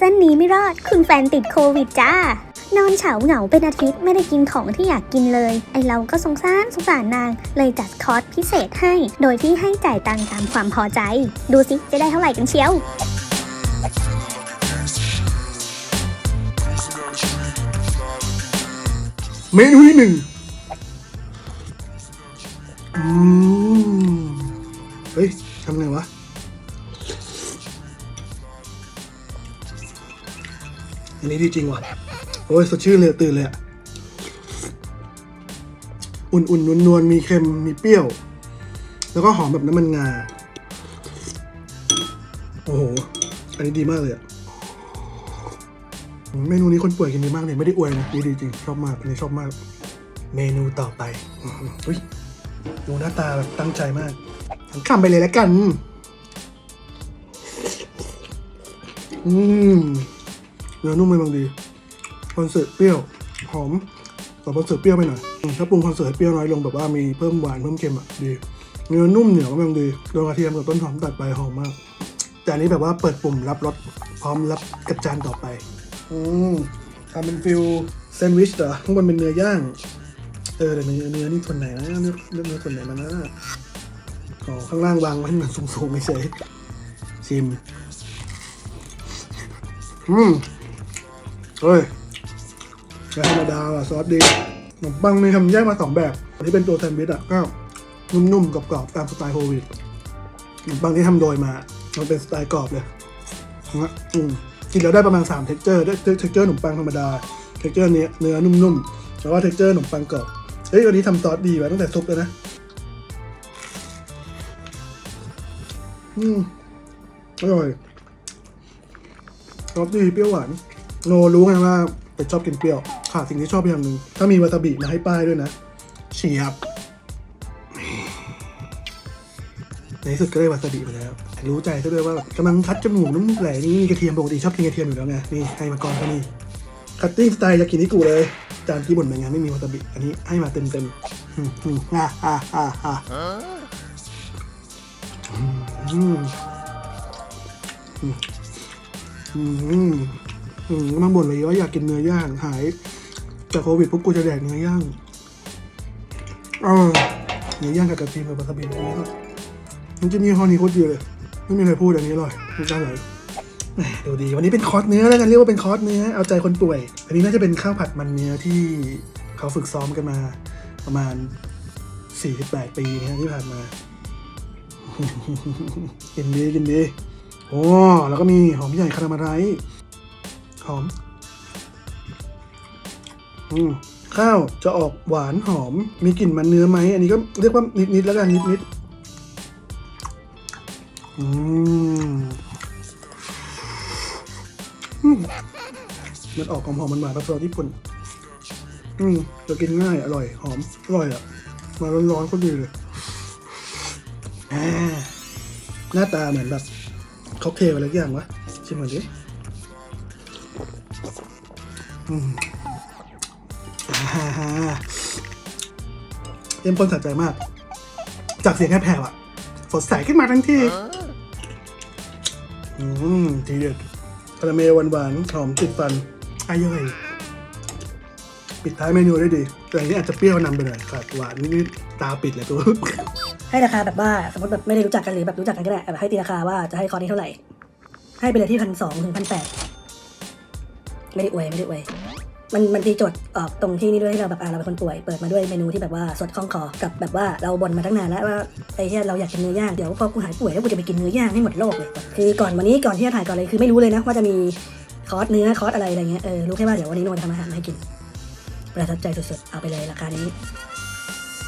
ซั่นนี้ไม่รอด คุณแฟนติดโควิดจ้านอนเฉาเหงาเป็นอาทิตย์ไม่ได้กินของที่อยากกินเลย ไอเราก็สงสารสงสารนาง เลยจัดคอร์สพิเศษให้ โดยที่ให้จ่ายตังค์ตามความพอใจ ดูสิจะได้เท่าไหร่กันเชียวเมนูที่หนึ่งอืมเฮ้ยทำไงวะ อันนี้ดีจริงว่ะ โอ้ยสดชื่นเลยตื่นเลยอะอุ่นๆนวลๆมีเค็มมีเปรี้ยว แล้วก็หอมแบบน้ำมันงา โอ้โห อันนี้ดีมากเลยอะเมนูนี้คนป่วยกินดีมากเลยไม่ได้อวยนะดีดีจริงชอบมากอันนี้ชอบมาก เมนูต่อไปอุ้ยดูหน้าตาแบบตั้งใจมากทั้งคำไปเลยแล้วกัน อืม นื้อนุ่มไปบางดีคอนเสิร์ตเปรี้ยวหอมแต่คอนเสิร์ตเปรี้ยวไปหน่อยถ้าปรุงคอนเสิร์ตเปรี้ยวน้อยลงแบบว่ามีเพิ่มหวานเพิ่มเค็มอะดีเนื้อนุ่มเหนียวก็บางดีโดนกระเทียมกับต้นหอมตัดไปหอมมาก แต่อันนี้แบบว่าเปิดปุ่มรับรสพร้อมรับกับจานต่อไป อืมทำเป็นฟิลแซนด์วิชเหรอข้างบนเป็นเนื้อย่าง เออแต่เนื้อเนื้อนี่ส่วนไหนนะเนื้อเนื้อเนื้อส่วนไหนมันนะอ๋อข้างล่างวางไว้ให้มันสูงๆไม่ใช่ชิม อืม เฮ้ยไม่ธรรมดาว่ะซอสดีขนมปังมีทำแยกมาสองแบบอันนี้เป็นตัวแซนด์วิชอะก็นุ่มๆกรอบๆตามสไตล์โฮวีตขนมปังที่ทำโดยมา มันเป็นสไตล์กรอบเลยนะอืมกินแล้วได้ประมาณ3 t e x t อร์ได้ texture ขนมปังธรรมดา texture เนื้อเนื้อนุ่มๆแล้วก็ texture ขนมปังกรอบเฮ้ยวันนี้ทำซอสดีไว้ตั้งแต่ซุปเลยนะอืมอร่อยซอสดีเปรี้ยวหวาน โนรู้ไงว่าเป็ดชอบกินเปรี้ยวขาดสิ่งที่ชอบอย่างหนึ่งถ้ามีวาซาบิมาให้ป้ายด้วยนะเฉียบในที่สุดก็ได้วาซาบิไปแล้ว รู้ใจซะด้วยว่ากำลังคัดจมูกน้ำมูกไหลนี่มีกระเทียมปกติชอบกินกระเทียมอยู่แล้วไงนี่ให้มาก่อนก็นี่คัตติ้งสไตล์ยากินิกุเลยจานที่บนเป็นไม่มีวาซาบิอันนี้ให้มาเต็มเต็มอืมอืมฮ่าฮ่าฮ่าฮ่าอืมอืม อืมอืมอืมกำลังบ่นเลยว่าอยากกินเนื้อย่างหายจากโควิดปุ๊บกูจะแดกเนื้อย่างเออเนื้อย่างกับกระเทียมกับวาซาบิอันนี้ก็มันจะมีฮอนี้โคตรดีเลยไม่มีอะไรพูดอันนี้อร่อยมันจะอร่อยแหม่ดูดี วันนี้เป็นคอร์สเนื้อแล้วกันเรียกว่าเป็นคอร์สเนื้อเอาใจคนป่วย อันนี้น่าจะเป็นข้าวผัดมันเนื้อที่เขาฝึกซ้อมกันมาประมาณ48ปีนะที่ผ่านมากินดีกินดีโอ้แล้วก็มีหอมใหญ่คาราเมลไรซ์ หอม อืมข้าวจะออกหวานหอม มีกลิ่นมันเนื้อไหม อันนี้ก็เรียกว่านิดๆแล้วกันนิดๆอืมมันออกหอมหอมมันหวานๆผสญี่ปุ่น อืมจะกินง่ายอร่อย หอม อร่อยอะ มาร้อนๆก็ดีเลยหน้าตาเหมือนแบบค็อกเทลอะไรอย่างวะ ชิมหน่อยดิ อืมอ่าฮะเต็มคนสะใจมาก จากเสียงแค่แผ่วๆอะ สดใสขึ้นมาทั้งทีอืมทีเด็ดคาราเมลหวานๆหอมติดฟันอร่อยปิดท้ายเมนูได้ดี แต่อันนี้อาจจะเปรี้ยวนำไปหน่อยขาดหวานนิดๆตาปิดเลยตัวให้ราคาแบบว่าสมมติแบบไม่ได้รู้จักกันหรือแบบรู้จักกันก็ได้แบบให้ตีราคาว่าจะให้คอร์นี้เท่าไหร่ ให้ไปเลยที่พันสองถึงพันแปดไม่ได้อวยไม่ได้อวย มันมันตีโจทย์ออกตรงที่นี่ด้วยที่เราแบบอ่าเราเป็นคนป่วยเปิดมาด้วยเมนูที่แบบว่าสดคล่องคอกับแบบว่าเราบ่นมาตั้งนานแล้วว่าไอ้ที่เราอยากกินเนื้อย่างเดี๋ยวพอกูหายป่วยแล้วกูจะไปกินเนื้อย่างให้หมดโลกเลยคือก่อนวันนี้ก่อนที่จะถ่ายก่อนเลยคือไม่รู้เลยนะว่าจะมีคอร์สเนื้อคอร์สอะไรอะไรเงี้ยเออรู้แค่ว่าเดี๋ยววันนี้โนนทำอาหารมาให้กินประทับใจสุดๆเอาไปเลยราคานี้